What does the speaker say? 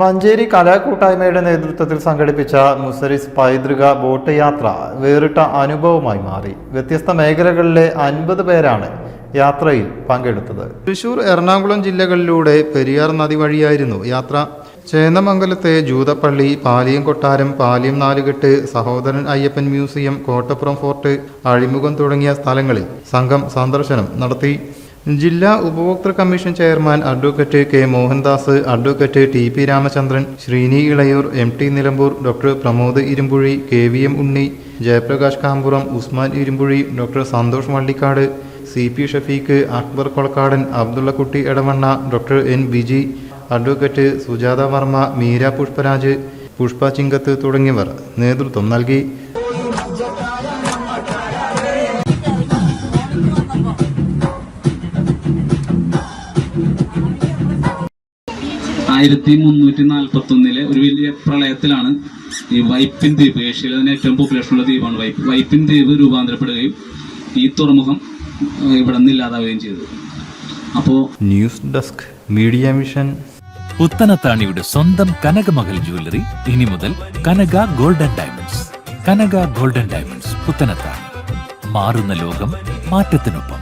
മഞ്ചേരി കലാകൂട്ടായ്മയുടെ നേതൃത്വത്തിൽ സംഘടിപ്പിച്ച മുസരിസ് പൈതൃക ബോട്ട് യാത്ര വേറിട്ട അനുഭവമായി മാറി. വ്യത്യസ്ത മേഖലകളിലെ അൻപത് പേരാണ് യാത്രയിൽ പങ്കെടുത്തത്. തൃശൂർ എറണാകുളം ജില്ലകളിലൂടെ പെരിയാർ നദി വഴിയായിരുന്നു യാത്ര. ചേന്നമംഗലത്തെ ജൂതപ്പള്ളി പാലിയം കൊട്ടാരം പാലിയം നാലുകെട്ട് സഹോദരൻ അയ്യപ്പൻ മ്യൂസിയം കോട്ടപ്പുറം ഫോർട്ട് അഴിമുഖം തുടങ്ങിയ സ്ഥലങ്ങളിൽ സംഘം സന്ദർശനം നടത്തി. ജില്ലാ ഉപഭോക്തൃ commission chairman advocate K Mohandas advocate T P Ramachandran Sreeni Elayur M T Nilambur doctor Pramod Irumbuzhi K V M Unni Jayaprakash Kampuram Usman Irumbuzhi doctor Santhosh Vallikkad C P Shafeeq Akbar Kolakkadan Abdullakutty Edavanna doctor N Biji advocate Sujatha Varma Meera Pushparaj Pushpa Chinkath തുടങ്ങിയവർ നേതൃത്വം നൽകി. ആയിരത്തി മുന്നൂറ്റി നാൽപ്പത്തി ഒന്നിലെ ഒരു വലിയ പ്രളയത്തിലാണ് ഈ വൈപ്പിൻ ദ്വീപ് ഏഷ്യയിലെ തന്നെ ഏറ്റവും പോപ്പുലേഷൻ ഉള്ള ദ്വീപാണ് വൈപ്പ്. വൈപ്പിൻ ദ്വീപ് രൂപാന്തരപ്പെടുകയും ഈ തുറമുഖം ഇവിടെ നിന്ന് ഇല്ലാതാവുകയും ചെയ്തു. അപ്പോൾ ന്യൂസ് ഡെസ്ക് മീഡിയ മിഷൻ. പുത്തനത്താണിയുടെ സ്വന്തം കനകമകൽ ജ്വല്ലറി ഇനി മുതൽ Kanaka golden diamonds. Kanaka golden diamonds Puthanathani. മാറുന്ന ലോകം മാറ്റത്തിനൊപ്പം.